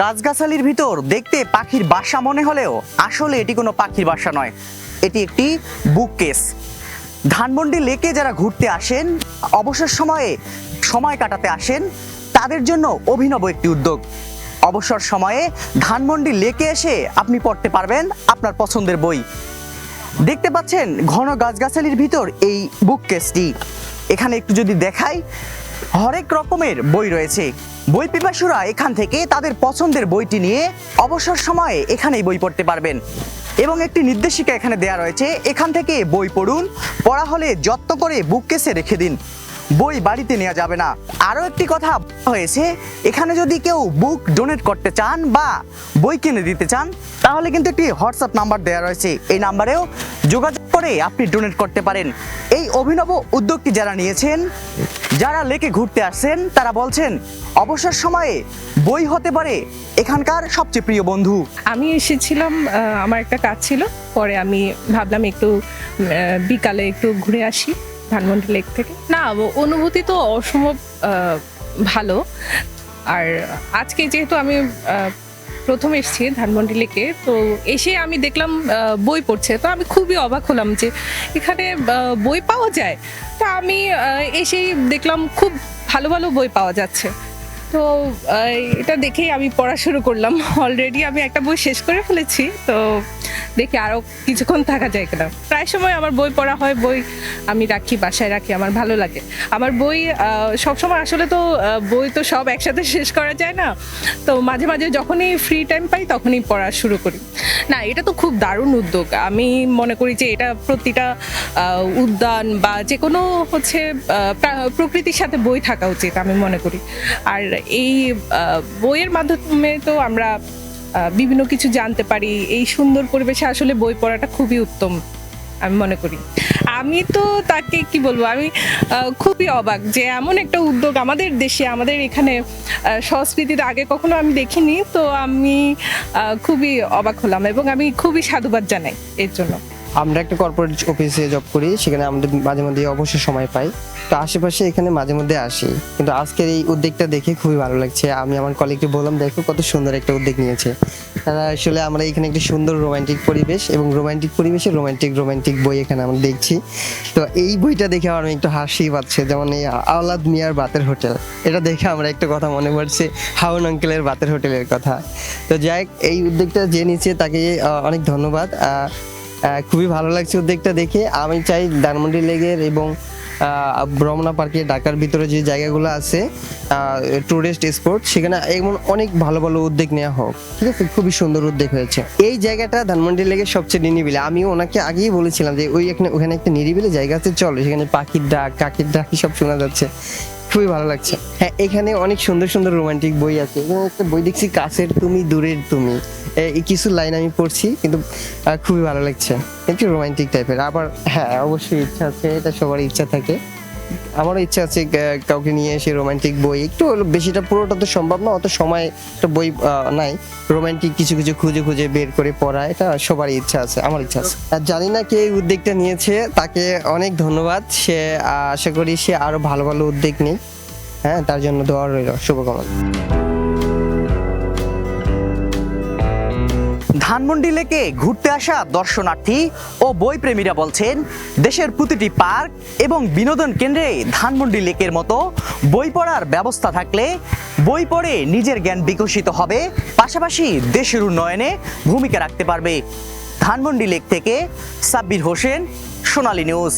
গাছগাছালির ভিতর দেখতে পাখির বাসা মনে হলেও আসলে এটি কোনো পাখির বাসা নয়। এটি একটি বুক কেস ধানমন্ডি লেকে যারা ঘুরতে আসেন, অবসর সময়ে সময় কাটাতে আসেন, তাদের জন্য অভিনব একটি উদ্যোগ। অবসর সময়ে ধানমন্ডি লেকে এসে আপনি পড়তে পারবেন আপনার পছন্দের বই। দেখতে পাচ্ছেন ঘন গাছগাছালির ভিতর এই বুক কেসটি এখানে একটু যদি দেখাই হরেক রকমের বই রয়েছে। বই পিপাসুরা এখান থেকে তাদের পছন্দের বইটি নিয়ে অবসর সময়ে এখানেই বই পড়তে পারবেন। এবং একটি নির্দেশিকা এখানে দেয়া রয়েছে, এখান থেকে বই পড়ুন, পড়া হলে যত্ন করে বুক কেসে রেখে দিন। বই বাড়িতে নেওয়া যাবে না। আরও একটি কথা হয়েছে, এখানে যদি কেউ বুক ডোনেট করতে চান বা বই কিনে দিতে চান, তাহলে কিন্তু একটি হোয়াটসঅ্যাপ নাম্বার দেওয়া রয়েছে। এই নাম্বারেও যোগাযোগ করে আপনি ডোনেট করতে পারেন। এই অভিনব উদ্যোগটি যারা নিয়েছেন, যারা লেকে ঘুরতে আসছেন, তারা বলছেন, অবসর সময়ে বই হতে পারে এখানকার সবচেয়ে প্রিয় বন্ধু। আমি এসেছিলাম আমার একটা কাজ ছিল, পরে আমি ভাবলাম একটু বিকালে একটু ঘুরে আসি। ধানমন্ডি লেক থেকে। না অনুভূতি তো অসম্ভব ভালো। আর আজকে যেহেতু আমি প্রথম এসেছি ধানমন্ডি লেকে, তো এসে আমি দেখলাম বই পড়ছে। তো আমি খুবই অবাক হলাম যে এখানে বই পাওয়া যায়? তো আমি এসেই দেখলাম খুব ভালো ভালো বই পাওয়া যাচ্ছে। তো এটা দেখেই আমি পড়া শুরু করলাম। অলরেডি আমি একটা বই শেষ করে ফেলেছি। তো দেখি আরও কিছুক্ষণ থাকা যায় কিনা। প্রায় সময় আমার বই পড়া হয়, বই আমি রাখি, বাসায় রাখি, আমার ভালো লাগে। আমার বই সবসময় আসলে তো বই তো সব একসাথে শেষ করা যায় না। তো মাঝে মাঝে যখনই ফ্রি টাইম পাই, তখনই পড়া শুরু করি। না, এটা তো খুব দারুণ উদ্যোগ। আমি মনে করি যে এটা প্রতিটা উদ্যান বা যে কোনো হচ্ছে প্রকৃতির সাথে বই থাকা উচিত, আমি মনে করি। আর এই বইয়ের মাধ্যমে তো আমরা বিভিন্ন কিছু জানতে পারি। এই সুন্দর পরিবেশে আসলে বই পড়াটা খুবই উত্তম, আমি মনে করি। আমি তো তাকে কি বলব, আমি খুবই অবাক যে এমন একটা উদ্যোগ আমাদের দেশে, আমাদের এখানে সংস্কৃতিতে আগে কখনো আমি দেখিনি। তো আমি খুবই অবাক হলাম এবং আমি খুবই সাধুবাদ জানাই এর জন্য। আমরা একটা কর্পোরেট অফিসে জব করি, সেখানে আমাদের মাঝে মধ্যে অবসর সময় পাই। তো আশেপাশে এখানে মাঝে মধ্যে আসি। কিন্তু আজকের এই উদ্যোগটা দেখে খুবই ভালো লাগছে। আমি আমার কলিগকে বললাম, দেখো, কত সুন্দর একটা উদ্যোগ নিয়েছে। তারা আসলে আমরা এখানে একটি সুন্দর রোমান্টিক পরিবেশ এবং রোমান্টিক পরিবেশে রোমান্টিক রোমান্টিক বই এখানে আমরা দেখছি। তো এই বইটা দেখে আমার একটু হাসি পাচ্ছে, যেমন এই আওলাদ মিয়ার বাতের হোটেল। এটা দেখে আমরা একটা কথা মনে পড়ছে, হাউন আঙ্কেলের বাতের হোটেলের কথা। তো যাই এই উদ্যোগটা যে নিচ্ছে তাকে অনেক ধন্যবাদ। খুবই ভালো লাগছে উদ্যোগটা দেখে। আমি চাই ধানমন্ডি লেগের এবং ব্রহ্মণা পার্কে ঢাকার ভিতরে যে জায়গাগুলো আছে টুরিস্ট স্পট সেখানে এমন অনেক ভালো ভালো উদ্যোগ নেওয়া হোক। ঠিক আছে? খুবই সুন্দর উদ্যোগ হয়েছে। এই জায়গাটা ধানমন্ডি লেগের সবচেয়ে নিরিবিলি। আমি ওনাকে আগেই বলেছিলাম যে, ওই এখানে, ওখানে একটা নিরিবিলি জায়গা আছে, চলো। সেখানে পাখির ডাক, কাকির ডাক, সব শোনা যাচ্ছে। খুবই ভালো লাগছে। হ্যাঁ এখানে অনেক সুন্দর সুন্দর রোমান্টিক বই আছে। এখানে একটা বই দেখছি, কাছের তুমি, দূরের তুমি। এই কিছু লাইন আমি পড়ছি, কিন্তু খুবই ভালো লাগছে। একটু রোমান্টিক টাইপের আবার হ্যাঁ অবশ্যই ইচ্ছা আছে, এটা সবার ইচ্ছা থাকে। আমারও ইচ্ছা আছে কাউকে নিয়ে এসে রোমান্টিক বই, একটু বেশিটা পুরোটা তো সম্ভব না, অত সময় তো বই নাই। রোমান্টিক কিছু কিছু খুঁজে খুঁজে বের করে পড়া, এটা সবারই ইচ্ছা আছে, আমার ইচ্ছা আছে। আর জানি না কে উদ্যোগটা নিয়েছে, তাকে অনেক ধন্যবাদ, সে আশা করি সে আরও ভালো ভালো উদ্যোগ নেই হ্যাঁ তার জন্য দোয়া রইল, শুভকামনা। ধানমন্ডি লেকে ঘুরতে আসা দর্শনার্থী ও বই প্রেমীরা বলছেন, দেশের প্রতিটি পার্ক এবং বিনোদন কেন্দ্রে ধানমন্ডি লেকের মতো বই পড়ার ব্যবস্থা থাকলে বই পড়ে নিজের জ্ঞান বিকশিত হবে, পাশাপাশি দেশের উন্নয়নে ভূমিকা রাখতে পারবে। ধানমন্ডি লেক থেকে সাব্বির হোসেন, সোনালী নিউজ।